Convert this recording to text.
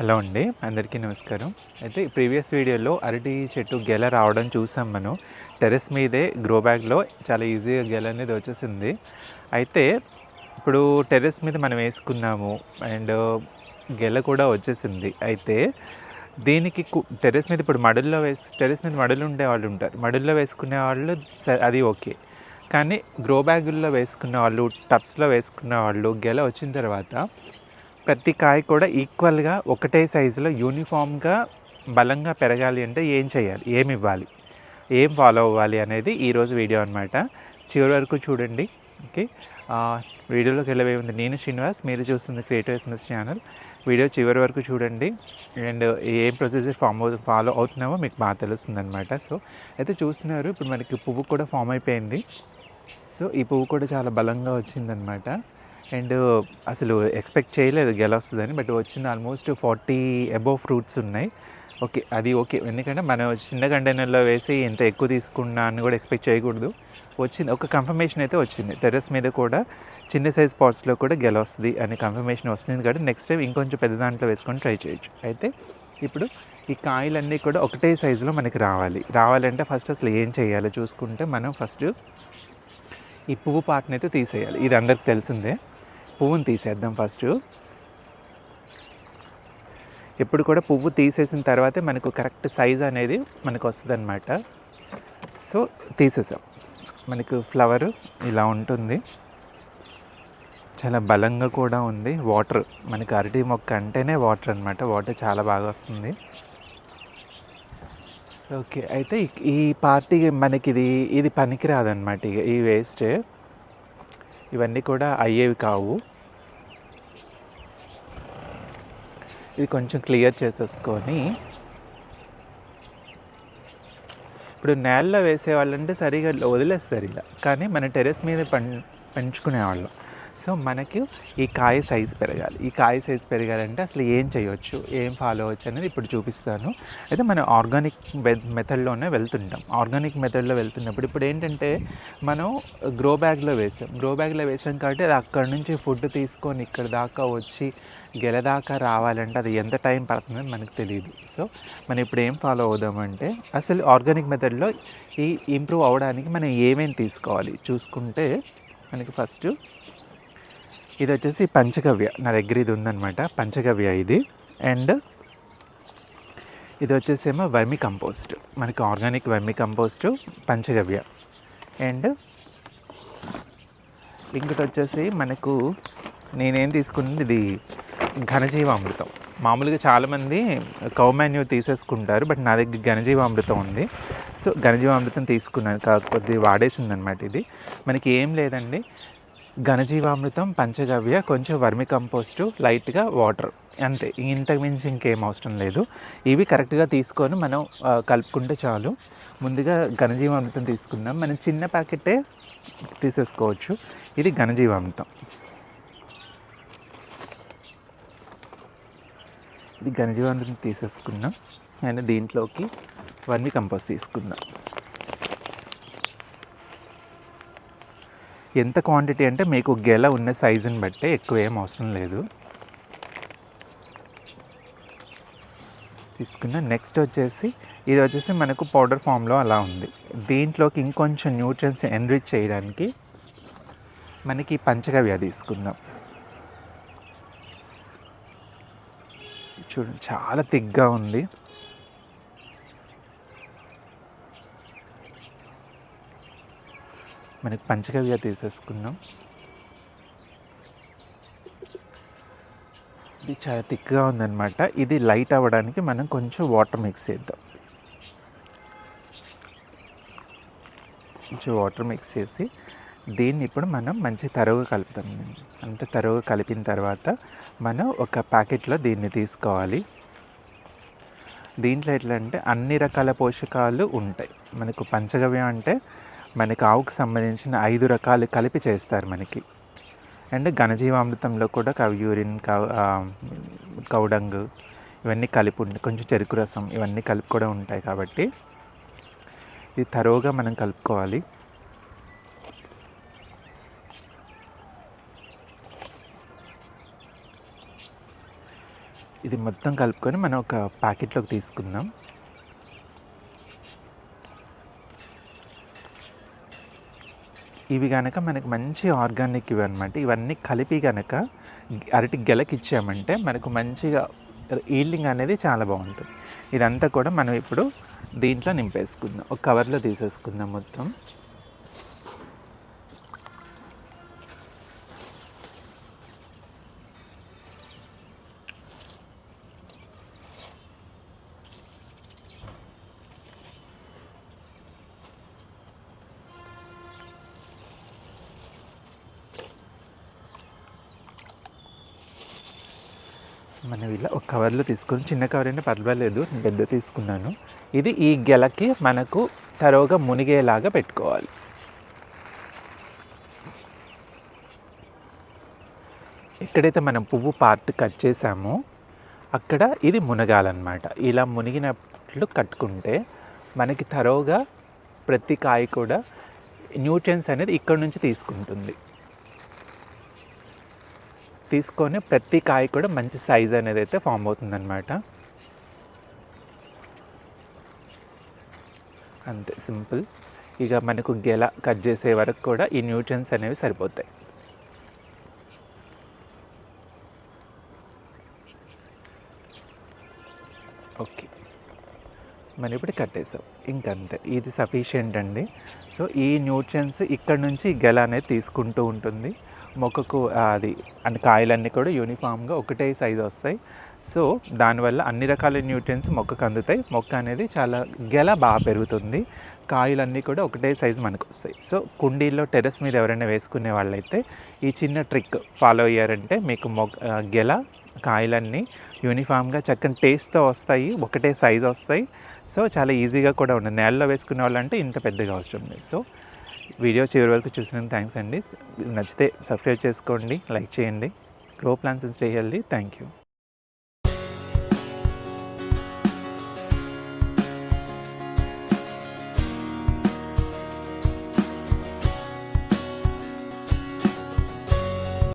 Hello అండి అందరికీ నమస్కారం. అయితే ప్రీవియస్ వీడియోలో అరటి చెట్టు గెల రావడం చూసాం మనం. టెరెస్ మీదే గ్రో బ్యాగ్లో చాలా ఈజీగా గెల అనేది వచ్చేసింది. అయితే ఇప్పుడు టెరెస్ మీద మనం వేసుకున్నాము అండ్ గెల కూడా వచ్చేసింది. అయితే దీనికి కు- టెర్రస్ మీద ఇప్పుడు మడుల్లో వేసి టెర్రస్ మీద మడులు ఉండే వాళ్ళు ఉంటారు. మడుల్లో వేసుకునే వాళ్ళు అది ఓకే. కానీ గ్రో బ్యాగుల్లో వేసుకున్న వాళ్ళు టబ్స్లో వేసుకున్న వాళ్ళు గెల వచ్చిన తర్వాత ప్రతి కాయ కూడా ఈక్వల్గా ఒకటే సైజులో యూనిఫామ్గా బలంగా పెరగాలి అంటే ఏం చేయాలి? ఏమి ఇవ్వాలి? ఏం ఫాలో అవ్వాలి అనేది ఈరోజు వీడియో అనమాట చివరి వరకు చూడండి. ఓకే వీడియోలోకి వెళ్ళవే ఉంది నేను శ్రీనివాస్ మీరు చూస్తుంది క్రియేటివ్ ఎస్ఎంఎస్ ఛానల్ వీడియో చివరి వరకు చూడండి. అండ్ ఏం ప్రొసీజర్ ఫామ్ ఫాలో అవుతున్నామో మీకు బాగా తెలుస్తుంది అనమాట సో అయితే చూస్తున్నారు ఇప్పుడు మనకి పువ్వు కూడా ఫామ్ అయిపోయింది. సో ఈ పువ్వు కూడా చాలా బలంగా వచ్చిందనమాట అండ్ అసలు ఎక్స్పెక్ట్ చేయలేదు గెలొస్తుందని బట్ వచ్చింది ఆల్మోస్ట్ ఫార్టీ అబోవ్ ఫ్రూట్స్ ఉన్నాయి. ఓకే అది ఓకే. ఎందుకంటే మనం చిన్న కంటైనర్లో వేసి ఎంత ఎక్కువ తీసుకున్నా అని కూడా ఎక్స్పెక్ట్ చేయకూడదు. వచ్చింది ఒక కన్ఫర్మేషన్ అయితే వచ్చింది. టెర్రస్ మీద కూడా చిన్న సైజ్ పాట్స్లో కూడా గెల వస్తుంది అనే కన్ఫర్మేషన్ వస్తుంది కాబట్టి నెక్స్ట్ టైం ఇంకొంచెం పెద్ద దాంట్లో వేసుకొని ట్రై చేయొచ్చు. అయితే ఇప్పుడు ఈ కాయలన్నీ కూడా ఒకటే సైజులో మనకి రావాలి. రావాలంటే ఫస్ట్ అసలు ఏం చేయాలో? చూసుకుంటే మనం ఫస్ట్ ఈ పువ్వు పాటనైతే తీసేయాలి. ఇది అందరికి తెలిసిందే. పువ్వును తీసేద్దాం ఫస్ట్. ఎప్పుడు కూడా పువ్వు తీసేసిన తర్వాతే మనకు కరెక్ట్ సైజ్ అనేది మనకు వస్తుంది అనమాట సో తీసేసాం. మనకు ఫ్లవర్ ఇలా ఉంటుంది. చాలా బలంగా కూడా ఉంది. వాటర్ మనకి అరటి మొక్క అంటేనే వాటర్ అనమాట వాటర్ చాలా బాగా వస్తుంది. ఓకే అయితే ఈ- ఈ పార్టీ మనకి ఇది ఇది పనికిరాదనమాట ఇక ఈ వేస్ట్. ఇవన్నీ కూడా అయ్యేవి కావు. ఇది కొంచెం క్లియర్ చేసేసుకొని. ఇప్పుడు నేలలో వేసేవాళ్ళంటే సరిగా వదిలేస్తారు ఇలా. కానీ మన టెరెస్ మీద పం పెంచుకునేవాళ్ళం. సో మనకు ఈ కాయ సైజ్ పెరగాలి. ఈ కాయ సైజ్ పెరగాలంటే అసలు ఏం చేయొచ్చు? ఏం ఫాలో అవ్వచ్చు అనేది ఇప్పుడు చూపిస్తాను. అయితే మనం ఆర్గానిక్ మెథడ్లోనే వెళ్తుంటాం. ఆర్గానిక్ మెథడ్లో వెళ్తున్నప్పుడు ఇప్పుడు ఏంటంటే మనం గ్రో బ్యాగ్లో వేసాం. గ్రో బ్యాగ్లో వేసాం కాబట్టి అది అక్కడ నుంచి ఫుడ్ తీసుకొని ఇక్కడ దాకా వచ్చి గెలదాకా రావాలంటే అది ఎంత టైం పడుతుందని మనకు తెలియదు. సో మనం ఇప్పుడు ఏం ఫాలో అవుదామంటే అసలు ఆర్గానిక్ మెథడ్లో ఈ ఇంప్రూవ్ అవ్వడానికి మనం ఏమేమి తీసుకోవాలి? చూసుకుంటే మనకి ఫస్ట్ ఇది వచ్చేసి పంచగవ్య. నా దగ్గర ఇది ఉందన్నమాట. పంచగవ్య ఇది. అండ్ ఇది వచ్చేసేమో వర్మి కంపోస్ట్. మనకి organic vermicompost panchagavya. And ఇంకోటి వచ్చేసి మనకు నేనేం తీసుకున్నది? ఇది ఘనజీవామృతం. మామూలుగా చాలామంది కౌమాన్యూ తీసేసుకుంటారు బట్ నా దగ్గర ఘనజీవామృతం ఉంది. సో ఘనజీవామృతం తీసుకున్నాను. కాకపోతే వాడేసింది అనమాట ఇది. మనకి ఏం లేదండి. ఘనజీవామృతం పంచగవ్య కొంచెం వర్మి కంపోస్టు లైట్గా వాటర్. అంతే. ఇంతకు మించి ఇంకేం అవసరం లేదు. ఇవి కరెక్ట్గా తీసుకొని మనం కలుపుకుంటే చాలు. ముందుగా ఘనజీవామృతం తీసుకుందాం. మనం చిన్న ప్యాకెటే తీసేసుకోవచ్చు. ఇది ఘనజీవామృతం. ఇది ఘనజీవామృతం తీసేసుకున్నాం అండ్ దీంట్లోకి వర్మి కంపోస్ట్ తీసుకుందాం. ఎంత క్వాంటిటీ అంటే మీకు గెల ఉన్న సైజుని బట్టే ఎక్కువ ఏం అవసరం లేదు. తీసుకున్న నెక్స్ట్ వచ్చేసి ఇది వచ్చేసి మనకు పౌడర్ ఫామ్లో అలా ఉంది. దీంట్లోకి ఇంకొంచెం న్యూట్రియన్స్ ఎన్రిచ్ చేయడానికి మనకి పంచగవ్య తీసుకుందాం. చూడండి చాలా తిగ్గా ఉంది. మనకి పంచగవ్య తీసేసుకున్నాం ఇది చాలా థిక్గా ఉందన్నమాట. ఇది లైట్ అవ్వడానికి మనం కొంచెం వాటర్ మిక్స్ చేద్దాం. కొంచెం వాటర్ మిక్స్ చేసి దీన్ని ఇప్పుడు మనం మంచి తరువుగా కలుపుతాం అంత తరువుగా కలిపిన తర్వాత మనం ఒక ప్యాకెట్లో దీన్ని తీసుకోవాలి. దీంట్లో ఎట్లా అంటే అన్ని రకాల పోషకాలు ఉంటాయి. మనకు పంచగవ్య అంటే మనకి ఆవుకు సంబంధించిన ఐదు రకాలు కలిపి చేస్తారు మనకి. అండ్ ఘనజీవామృతంలో కూడా కవ్ యూరిన్ కవ్ ఆ, కౌడంగ్ ఇవన్నీ కలిపి ఉంటాయి కొంచెం చెరుకు రసం ఇవన్నీ కలిపి కూడా ఉంటాయి కాబట్టి ఇది తరోగా మనం కలుపుకోవాలి. ఇది మొత్తం కలుపుకొని మనం ఒక ప్యాకెట్లోకి తీసుకుందాం. ఇవి కనుక మనకు మంచి ఆర్గానిక్ ఇవి అనమాట ఇవన్నీ కలిపి కనుక అరటి గెలకి ఇచ్చామంటే మనకు మంచిగా ఈల్డింగ్ అనేది చాలా బాగుంటుంది. ఇదంతా కూడా మనం ఇప్పుడు దీంట్లో నింపేసుకుందాం. ఒక కవర్లో తీసేసుకుందాం మొత్తం. మనం ఇలా ఒక కవర్లో తీసుకొని చిన్న కవర్ అయినా పర్వాలేదు నేను పెద్ద తీసుకున్నాను. ఇది ఈ గెలకి మనకు తరోగా మునిగేలాగా పెట్టుకోవాలి. ఎక్కడైతే మనం పువ్వు పార్ట్ కట్ చేసామో అక్కడ ఇది మునగాలన్నమాట. ఇలా మునిగినట్లు కట్టుకుంటే మనకి తరోగా ప్రతి కాయ కూడా న్యూట్రియన్స్ అనేది ఇక్కడ నుంచి తీసుకుంటుంది. తీసుకొని ప్రతి కాయ కూడా మంచి సైజ్ అనేది అయితే ఫామ్ అవుతుందన్నమాట. అంతే సింపుల్ ఇక మనకు గెల కట్ చేసే వరకు కూడా ఈ న్యూట్రియన్స్ అనేవి సరిపోతాయి. ఓకే. మనం ఇప్పుడు కట్టేసాం ఇంకంతే. ఇది సఫిషియెంట్ అండి. సో ఈ న్యూట్రియన్స్ ఇక్కడ నుంచి గెల అనేది తీసుకుంటూ ఉంటుంది. మొక్కకు అది అండ్ కాయలన్నీ కూడా యూనిఫామ్గా ఒకటే సైజు వస్తాయి. సో దానివల్ల అన్ని రకాల న్యూట్రియన్స్ మొక్కకు అందుతాయి. మొక్క అనేది చాలా గెల బాగా పెరుగుతుంది. కాయలన్నీ కూడా ఒకటే సైజు మనకు వస్తాయి. సో కుండీల్లో టెర్రస్ మీద ఎవరైనా వేసుకునే వాళ్ళైతే ఈ చిన్న ట్రిక్ ఫాలో అయ్యారంటే మీకు మొక్క గెల కాయలన్నీ యూనిఫామ్గా చక్కని టేస్ట్తో వస్తాయి. ఒకటే సైజు వస్తాయి. సో చాలా ఈజీగా కూడా ఉండదు. నేలలో వేసుకునే వాళ్ళంటే ఇంత పెద్దగా అవసరం లేదు. సో వీడియో చివరి వరకు చూసినందుకు థ్యాంక్స్ అండి. నచ్చితే సబ్స్క్రైబ్ చేసుకోండి లైక్ చేయండి. Grow plans and stay healthy thank you